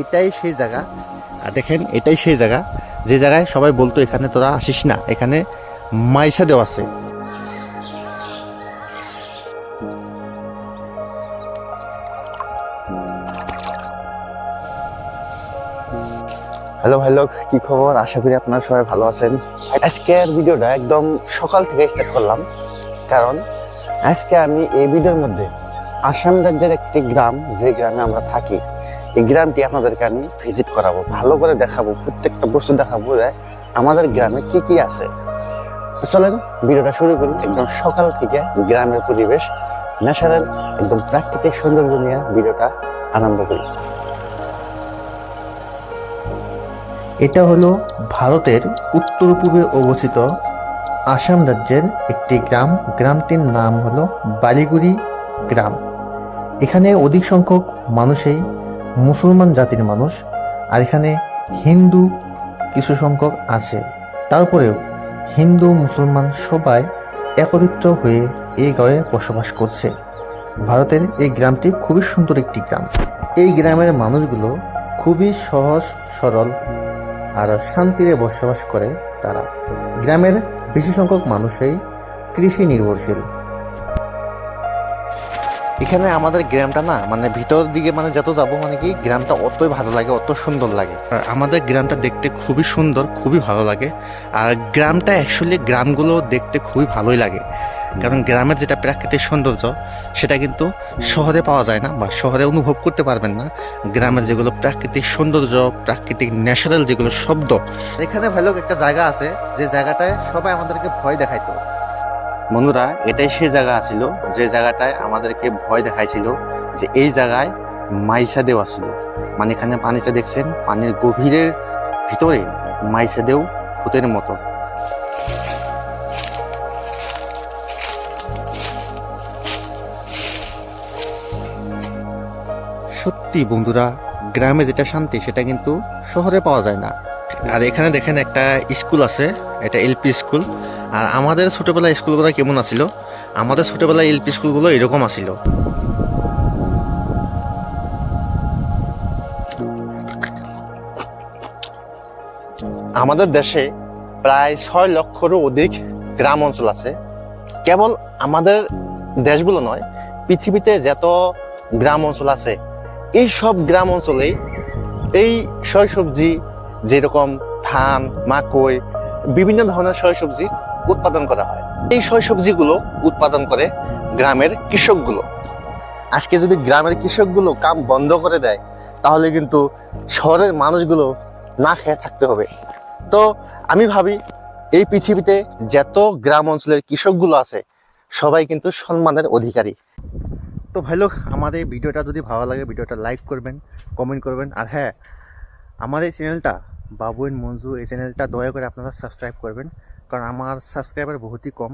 এটাই সেই জায়গা। আর দেখেন, এটাই সেই জায়গা। যে জায়গায় সবাই বলতো, এখানে তোরা আসিস না। এখানে মাইসা দেওয়া আছে। হ্যালো লোক কি খবর? আশা করি আপনারা সবাই ভালো আছেন। আজকের ভিডিওটা একদম সকাল থেকে স্টার্ট করলাম। কারণ আজকে আমি এই ভিডিওর মধ্যে আসাম রাজ্যের একটি গ্রাম, যে গ্রামে আমরা থাকি এই গ্রামটি আপনাদেরকে আমি ভিজিট করাবো, ভালো করে দেখাবো, প্রত্যেকটা বস্তু দেখাবো যে আমাদের গ্রামে কি কি আছে। তো চলেন, ভিডিওটা শুরু করি। একদম সকাল থেকে গ্রামের পরিবেশ, ন্যাচারাল, একদম প্রাকৃতিক সৌন্দর্য নিয়ে ভিডিওটা আরম্ভ করি। এটা হলো ভারতের উত্তর পূর্বে অবস্থিত আসাম রাজ্যের একটি গ্রাম। গ্রামটির নাম হলো বালিগুড়ি গ্রাম। এখানে অধিক সংখ্যক মানুষই মুসলমান জাতির মানুষ, আর এখানে হিন্দু কিছু সংখ্যক আছে। তারপরেও হিন্দু মুসলমান সবাই একত্রিত হয়ে এই গাঁয়ে বসবাস করছে। ভারতের এই গ্রামটি খুবই সুন্দর একটি গ্রাম। এই গ্রামের মানুষগুলো খুবই সহজ, সরল, আর শান্তিরে বসবাস করে তারা। গ্রামের বেশি সংখ্যক মানুষই কৃষি নির্ভরশীল। এখানে আমাদের গ্রামটা না মানে ভিতর দিকে মানে যত যাব মানে কি, গ্রামটা অতই ভালো লাগে অত সুন্দর লাগে। আমাদের গ্রামটা দেখতে খুবই সুন্দর, খুবই ভালো লাগে। আর গ্রামটা অ্যাকচুয়ালি গ্রামগুলো দেখতে খুবই ভালোই লাগে। কারণ গ্রামের যেটা প্রাকৃতিক সৌন্দর্য, সেটা কিন্তু শহরে পাওয়া যায় না বা শহরে অনুভব করতে পারবেন না। গ্রামের যেগুলো প্রাকৃতিক সৌন্দর্য, প্রাকৃতিক ন্যাচারাল যেগুলো শব্দ। এখানে ভালো একটা জায়গা আছে, যে জায়গাটায় সবাই আমাদেরকে ভয় দেখাইতো। বন্ধুরা, এটাই সেই জায়গা ছিল, যে জায়গাটায় আমাদেরকে ভয় দেখাইছিল যে এই জায়গায় মাইসা দেওয়া ছিল মানে এখানে পানিটা দেখছেন, পানির গভীরের ভিতরে মাইসা দেও ভূতের মতো। সত্যি বন্ধুরা, গ্রামে যেটা শান্তি, সেটা কিন্তু শহরে পাওয়া যায় না। আর এখানে দেখেন একটা স্কুল আছে, এটা এলপি স্কুল। আর আমাদের ছোটবেলায় স্কুলগুলো কেমন আছিল? আমাদের ছোটবেলায় এলপি স্কুলগুলো এরকম আছিল। আমাদের দেশে প্রায় ছয় লক্ষরও অধিক গ্রাম অঞ্চল আছে। কেবল আমাদের দেশগুলো নয়, পৃথিবীতে যত গ্রাম অঞ্চল আছে, এই সব গ্রাম অঞ্চলেই এই শয় সবজি যেরকম ধান মাকই বিভিন্ন ধরনের শয় সবজি উৎপাদন করা হয়। এই শয় সবজিগুলো উৎপাদন করে গ্রামের কৃষকগুলো। আজকে যদি গ্রামের কৃষকগুলো কাম বন্ধ করে দেয়, তাহলে কিন্তু শহরের মানুষগুলো না খেয়ে থাকতে হবে। তো আমি ভাবি, এই পৃথিবীতে যত গ্রাম অঞ্চলের কৃষকগুলো আছে, সবাই কিন্তু সম্মানের অধিকারী। তো ভাই লোক, আমার এই ভিডিওটা যদি ভালো লাগে, ভিডিওটা লাইক করবেন, কমেন্ট করবেন। আর হ্যাঁ আমার এই চ্যানেলটা বাবুইন মঞ্জু, এই চ্যানেলটা দয়া করে আপনারা সাবস্ক্রাইব করবেন। কারণ আমার সাবস্ক্রাইবার বহুতই কম